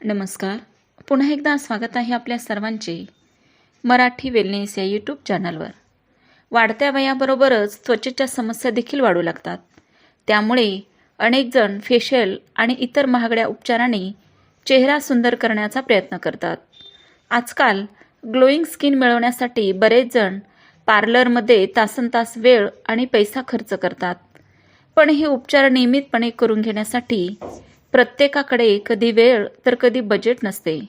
नमस्कार. पुन्हा एकदा स्वागत आहे आपल्या सर्वांचे मराठी वेलनेस या यूट्यूब चॅनलवर वाढत्या वयाबरोबरच त्वचेच्या समस्या देखील वाढू लागतात. त्यामुळे अनेकजण फेशियल आणि इतर महागड्या उपचाराने चेहरा सुंदर करण्याचा प्रयत्न करतात. आजकाल ग्लोईंग स्किन मिळवण्यासाठी बरेच जण पार्लरमध्ये तासन तास वेळ आणि पैसा खर्च करतात. पण हे उपचार नियमितपणे करून घेण्यासाठी प्रत्येकाकडे कधी वेळ तर कधी बजेट नसते.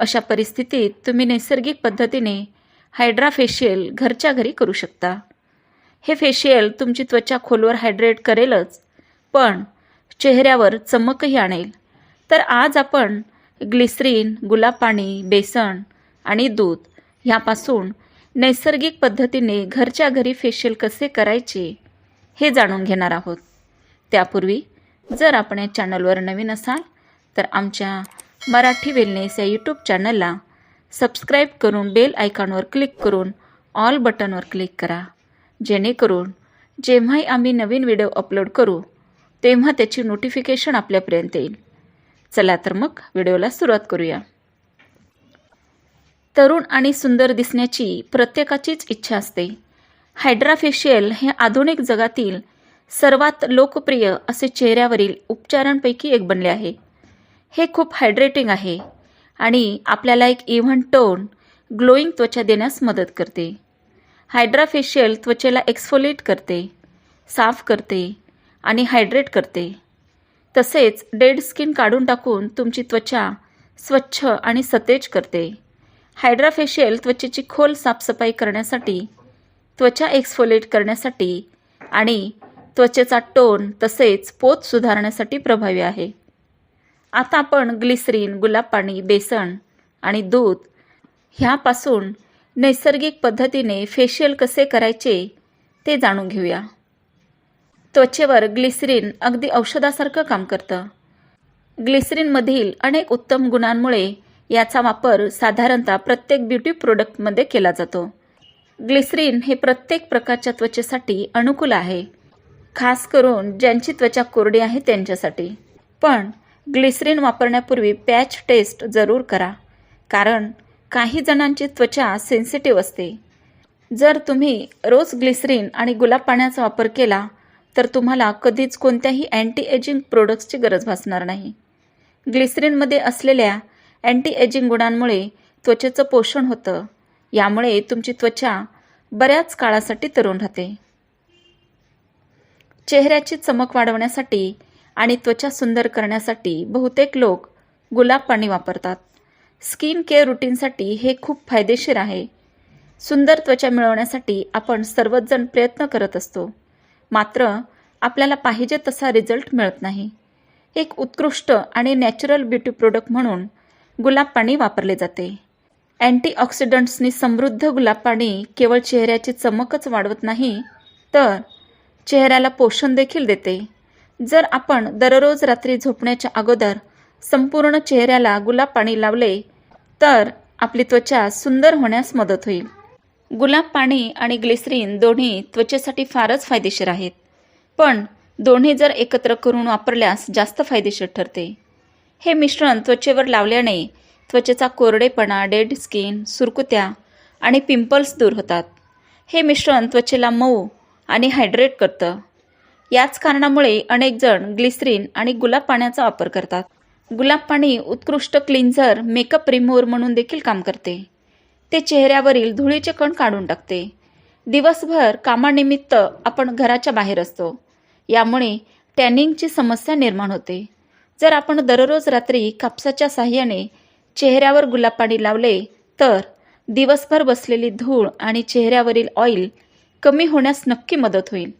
अशा परिस्थितीत तुम्ही नैसर्गिक पद्धतीने हायड्रा फेशियल घरच्या घरी करू शकता. हे फेशियल तुमची त्वचा खोलवर हायड्रेट करेलच पण चेहऱ्यावर चमकही आणेल. तर आज आपण ग्लिसरीन गुलाब पाणी बेसन आणि दूध ह्यापासून नैसर्गिक पद्धतीने घरच्या घरी फेशियल कसे करायचे हे जाणून घेणार आहोत. त्यापूर्वी जर आपण या चॅनलवर नवीन असाल तर आमच्या मराठी वेलनेस या यूट्यूब चॅनलला सबस्क्राईब करून बेल आयकॉनवर क्लिक करून ऑल बटनवर क्लिक करा. जेणेकरून जेव्हाही आम्ही नवीन व्हिडिओ अपलोड करू तेव्हा त्याची नोटिफिकेशन आपल्यापर्यंत येईल. चला तर मग व्हिडिओला सुरुवात करूया. तरुण आणि सुंदर दिसण्याची प्रत्येकाचीच इच्छा असते. हायड्राफेशियल हे आधुनिक जगातील सर्वात लोकप्रिय असे चेहऱ्यावरील उपचारांपैकी एक बनले आहे. हे खूप हायड्रेटिंग आहे आणि आपल्याला एक इव्हन टोन ग्लोईंग त्वचा देण्यास मदत करते. हायड्राफेशियल त्वचेला एक्सफोलेट करते साफ करते आणि हायड्रेट करते. तसेच डेड स्किन काढून टाकून तुमची त्वचा स्वच्छ आणि सतेज करते. हायड्राफेशियल त्वचेची खोल साफसफाई करण्यासाठी त्वचा एक्सफोलेट करण्यासाठी आणि त्वचेचा टोन तसेच पोत सुधारण्यासाठी प्रभावी आहे. आता आपण ग्लिसरीन गुलाब पाणी बेसन आणि दूध ह्यापासून नैसर्गिक पद्धतीने फेशियल कसे करायचे ते जाणून घेऊया. त्वचेवर ग्लिसरीन अगदी औषधासारखं काम करतं. ग्लिसरीनमधील अनेक उत्तम गुणांमुळे याचा वापर साधारणतः प्रत्येक ब्युटी प्रोडक्टमध्ये केला जातो. ग्लिसरीन हे प्रत्येक प्रकारच्या त्वचेसाठी अनुकूल आहे. खास करून ज्यांची त्वचा कोरडी आहे त्यांच्यासाठी. पण ग्लिसरीन वापरण्यापूर्वी पॅच टेस्ट जरूर करा. कारण काही जणांची त्वचा सेन्सिटिव्ह असते. जर तुम्ही रोज ग्लिसरीन आणि गुलाब पाण्याचा वापर केला तर तुम्हाला कधीच कोणत्याही अँटी एजिंग प्रोडक्ट्सची गरज भासणार नाही. ग्लिसरीनमध्ये असलेल्या अँटी एजिंग गुणांमुळे त्वचेचं पोषण होतं. यामुळे तुमची त्वचा बऱ्याच काळासाठी तरुण राहते. चेहऱ्याची चमक वाढवण्यासाठी आणि त्वचा सुंदर करण्यासाठी बहुतेक लोक गुलाब पाणी वापरतात. स्किन केअर रुटीनसाठी हे खूप फायदेशीर आहे. सुंदर त्वचा मिळवण्यासाठी आपण सर्वच जण प्रयत्न करत असतो. मात्र आपल्याला पाहिजे तसा रिझल्ट मिळत नाही. एक उत्कृष्ट आणि नॅचरल ब्युटी प्रोडक्ट म्हणून गुलाब पाणी वापरले जाते. अँटीऑक्सिडंट्सनी समृद्ध गुलाब पाणी केवळ चेहऱ्याची चमकच वाढवत नाही तर चेहऱ्याला पोषण देखील देते. जर आपण दररोज रात्री झोपण्याच्या अगोदर संपूर्ण चेहऱ्याला गुलाब पाणी लावले तर आपली त्वचा सुंदर होण्यास मदत होईल. गुलाब पाणी आणि ग्लिसरीन दोन्ही त्वचेसाठी फारच फायदेशीर आहेत. पण दोन्ही जर एकत्र करून वापरल्यास जास्त फायदेशीर ठरते. हे मिश्रण त्वचेवर लावल्याने त्वचेचा कोरडेपणा डेड स्किन सुरकुत्या आणि पिंपल्स दूर होतात. हे मिश्रण त्वचेला मऊ आणि हायड्रेट करतं. याच कारणामुळे अनेक जण ग्लिसरीन आणि गुलाब पाण्याचा वापर करतात. गुलाब पाणी उत्कृष्ट क्लिन्झर मेकअप रिमूव्हर म्हणून देखील काम करते. ते चेहऱ्यावरील धुळीचे कण काढून टाकते. दिवसभर कामानिमित्त आपण घराच्या बाहेर असतो. यामुळे टॅनिंगची समस्या निर्माण होते. जर आपण दररोज रात्री कापसाच्या साह्याने चेहऱ्यावर गुलाब पाणी लावले तर दिवसभर बसलेली धूळ आणि चेहऱ्यावरील ऑइल कमी होण्यास नक्की मदत होईल.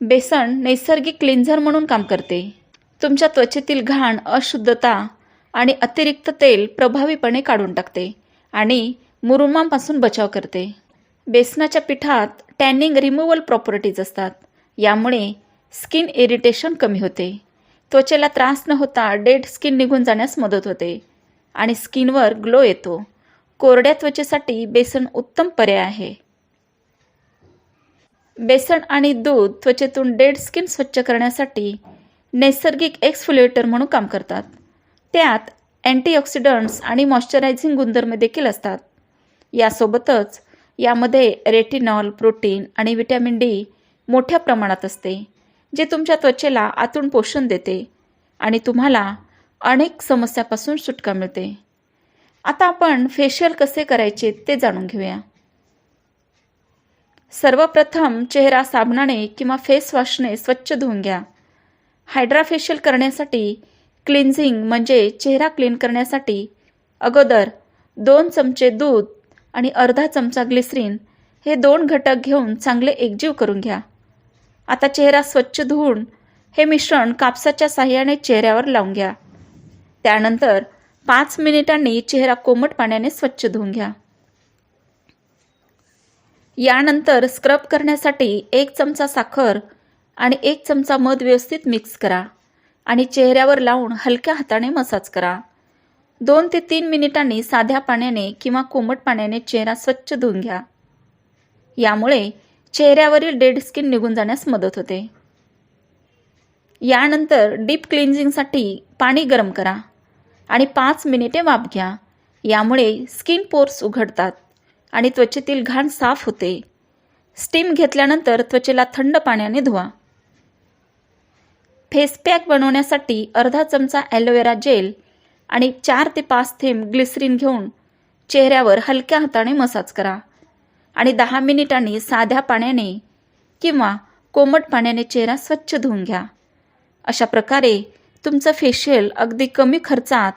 बेसन नैसर्गिक क्लिन्झर म्हणून काम करते. तुमच्या त्वचेतील घाण अशुद्धता आणि अतिरिक्त तेल प्रभावीपणे काढून टाकते आणि मुरुमांपासून बचाव करते. बेसनाच्या पिठात टॅनिंग रिमूव्हल प्रॉपर्टीज असतात. यामुळे स्किन इरिटेशन कमी होते. त्वचेला त्रास न होता डेड स्किन निघून जाण्यास मदत होते आणि स्किनवर ग्लो येतो. कोरड्या त्वचेसाठी बेसन उत्तम पर्याय आहे. बेसन आणि दूध त्वचेतून डेड स्किन स्वच्छ करण्यासाठी नैसर्गिक एक्सफुलेटर म्हणून काम करतात. त्यात अँटीऑक्सिडंट्स आणि मॉइश्चरायझिंग गुणधर्म देखील असतात. यासोबतच यामध्ये रेटिनॉल प्रोटीन आणि व्हिटॅमिन डी मोठ्या प्रमाणात असते जे तुमच्या त्वचेला आतून पोषण देते आणि तुम्हाला अनेक समस्यापासून सुटका मिळते. आता आपण फेशियल कसे करायचे ते जाणून घेऊया. सर्वप्रथम चेहरा साबणाने किंवा फेस वॉशने स्वच्छ धुवून घ्या. हायड्रा फेशियल करण्यासाठी क्लिन्झिंग म्हणजे चेहरा क्लीन करण्यासाठी अगोदर दोन चमचे दूध आणि अर्धा चमचा ग्लिसरीन हे दोन घटक घेऊन चांगले एकजीव करून घ्या. आता चेहरा स्वच्छ धुवून हे मिश्रण कापसाच्या साह्याने चेहऱ्यावर लावून घ्या. त्यानंतर पाच मिनिटांनी चेहरा कोमट पाण्याने स्वच्छ धुवून घ्या. यानंतर स्क्रब करण्यासाठी एक चमचा साखर आणि एक चमचा मध व्यवस्थित मिक्स करा आणि चेहऱ्यावर लावून हलक्या हाताने मसाज करा. दोन ते तीन मिनिटांनी साध्या पाण्याने किंवा कोमट पाण्याने चेहरा स्वच्छ धुवून घ्या. यामुळे चेहऱ्यावरील डेड स्किन निघून जाण्यास मदत होते. यानंतर डीप क्लिन्झिंगसाठी पाणी गरम करा आणि पाच मिनिटे वाफ घ्या. यामुळे स्किन पोर्स उघडतात. आणि त्वचेतील घाण साफ होते. स्टीम घेतल्यानंतर त्वचेला थंड पाण्याने धुवा. फेस पॅक बनवण्यासाठी अर्धा चमचा ॲलोवेरा जेल आणि चार ते पाच थेंब ग्लिसरीन घेऊन चेहऱ्यावर हलक्या हाताने मसाज करा आणि दहा मिनिटांनी साध्या पाण्याने किंवा कोमट पाण्याने चेहरा स्वच्छ धुवून घ्या. अशा प्रकारे तुमचं फेशियल अगदी कमी खर्चात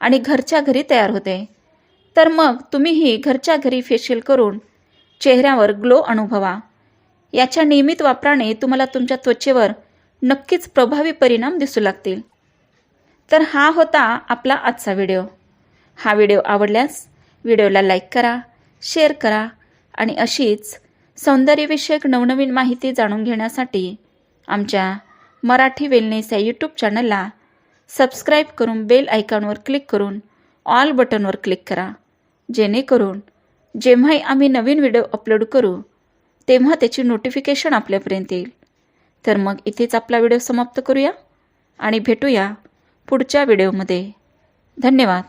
आणि घरच्या घरी तयार होते. तर मग तुम्हीही घरच्या घरी फेशियल करून चेहऱ्यावर ग्लो अनुभवा. याच्या नियमित वापराने तुम्हाला तुमच्या त्वचेवर नक्कीच प्रभावी परिणाम दिसू लागतील. तर हा होता आपला आजचा व्हिडिओ. हा व्हिडिओ आवडल्यास व्हिडिओला लाईक करा शेअर करा आणि अशीच सौंदर्यविषयक नवनवीन माहिती जाणून घेण्यासाठी आमच्या मराठी वेलनेस या यूट्यूब चॅनलला सबस्क्राईब करून बेल आयकॉनवर क्लिक करून ऑल बटनवर क्लिक करा. जेणेकरून जेव्हाही आम्ही नवीन व्हिडिओ अपलोड करू तेव्हा त्याची नोटिफिकेशन आपल्यापर्यंत येईल. तर मग इथेच आपला व्हिडिओ समाप्त करूया आणि भेटूया पुढच्या व्हिडिओमध्ये. धन्यवाद.